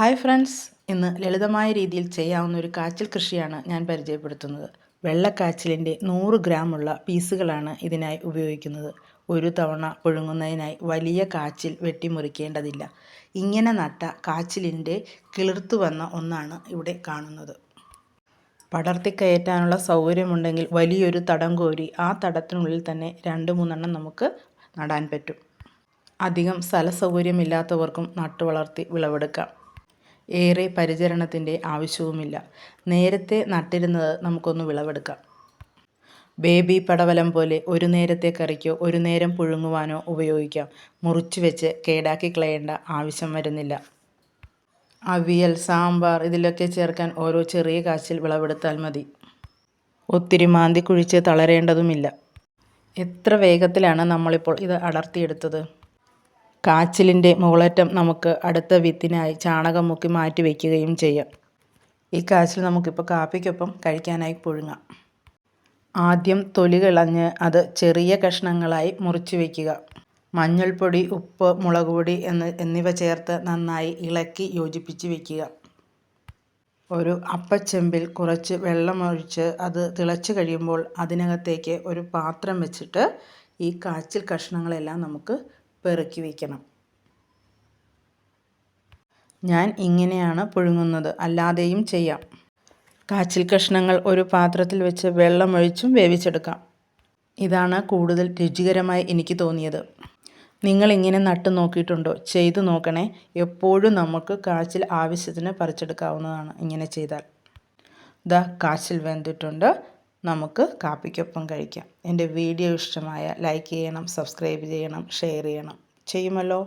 Hi friends ഇന്ന് ലളിതമായ രീതിയിൽ ചെയ്യാവുന്ന ഒരു കാച്ചിൽ കൃഷിയാണ് ഞാൻ പരിചയപ്പെടുത്തുന്നത്. വെള്ളക്കാച്ചിലിന്റെ നൂറ് ഗ്രാമുള്ള പീസുകളാണ് ഇതിനായി ഉപയോഗിക്കുന്നത്. ഒരു തവണ പുഴുങ്ങുന്നതിനായി വലിയ കാച്ചിൽ വെട്ടിമുറിക്കേണ്ടതില്ല. ഇങ്ങനെ നട്ട കാച്ചിലിന്റെ കിളിർത്തു വന്ന ഒന്നാണ് ഇവിടെ കാണുന്നത്. പടർത്തിക്കയറ്റാനുള്ള സൗകര്യമുണ്ടെങ്കിൽ വലിയൊരു തടം കോരി ആ തടത്തിനുള്ളിൽ തന്നെ രണ്ട് മൂന്നെണ്ണം നമുക്ക് നടാൻ പറ്റും. അധികം സ്ഥല സൗകര്യമില്ലാത്തവർക്കും നട്ടു വളർത്തി വിളവെടുക്കാം. ഏറെ പരിചരണത്തിന്റെ ആവശ്യവുമില്ല. നേരത്തെ നട്ടിരുന്നത് നമുക്കൊന്ന് വിളവെടുക്കാം. ബേബി പടവലം പോലെ ഒരു നേരത്തെ കറിക്കോ ഒരു നേരം പുഴുങ്ങുവാനോ ഉപയോഗിക്കാം. മുറിച്ചു വെച്ച് കേടാക്കി കളയേണ്ട ആവശ്യം വരുന്നില്ല. അവിയൽ സാമ്പാർ ഇതിലൊക്കെ ചേർക്കാൻ ഓരോ ചെറിയ കാശിൽ വിളവെടുത്താൽ മതി. ഒത്തിരി മാന്തി കുഴിച്ച് തളരേണ്ടതുമില്ല. എത്ര വേഗത്തിലാണ് നമ്മളിപ്പോൾ ഇത് അടർത്തിയെടുത്തത്? കാച്ചിലിന്റെ മുകളറ്റം നമുക്ക് അടുത്ത വിത്തിനായി ചാണകം മുക്കി മാറ്റി വയ്ക്കുകയും ചെയ്യാം. ഈ കാച്ചിൽ നമുക്കിപ്പോൾ കാപ്പിക്കൊപ്പം കഴിക്കാനായി പുഴുങ്ങാം. ആദ്യം തൊലി കളഞ്ഞ് അത് ചെറിയ കഷ്ണങ്ങളായി മുറിച്ച് വയ്ക്കുക മഞ്ഞൾപ്പൊടി ഉപ്പ് മുളക് പൊടി എന്ന് എന്നിവ ചേർത്ത് നന്നായി ഇളക്കി യോജിപ്പിച്ച് വയ്ക്കുക ഒരു അപ്പച്ചെമ്പിൽ കുറച്ച് വെള്ളമൊഴിച്ച് അത് തിളച്ച് കഴിയുമ്പോൾ അതിനകത്തേക്ക് ഒരു പാത്രം വെച്ചിട്ട് ഈ കാച്ചിൽ കഷ്ണങ്ങളെല്ലാം നമുക്ക് പെറുക്കി വയ്ക്കണം ഞാൻ ഇങ്ങനെയാണ് പുഴുങ്ങുന്നത്. അല്ലാതെയും ചെയ്യാം. കാച്ചിൽ കഷ്ണങ്ങൾ ഒരു പാത്രത്തിൽ വെച്ച് വെള്ളമൊഴിച്ചും വേവിച്ചെടുക്കാം. ഇതാണ് കൂടുതൽ രുചികരമായി എനിക്ക് തോന്നിയത്. നിങ്ങൾ ഇങ്ങനെ നട്ടു നോക്കിയിട്ടുണ്ടോ? ചെയ്തു നോക്കണേ. എപ്പോഴും നമുക്ക് കാച്ചിൽ ആവശ്യത്തിന് പറിച്ചെടുക്കാവുന്നതാണ് ഇങ്ങനെ ചെയ്താൽ. ദാ കാച്ചിൽ വെന്തിട്ടുണ്ട്. നമുക്ക് കാപ്പിക്കൊപ്പം കഴിക്കാം. എന്റെ വീഡിയോ ഇഷ്ടമായ ലൈക്ക് ചെയ്യണം സബ്സ്ക്രൈബ് ചെയ്യണം ഷെയർ ചെയ്യണം. ചെയ്യുമല്ലോ?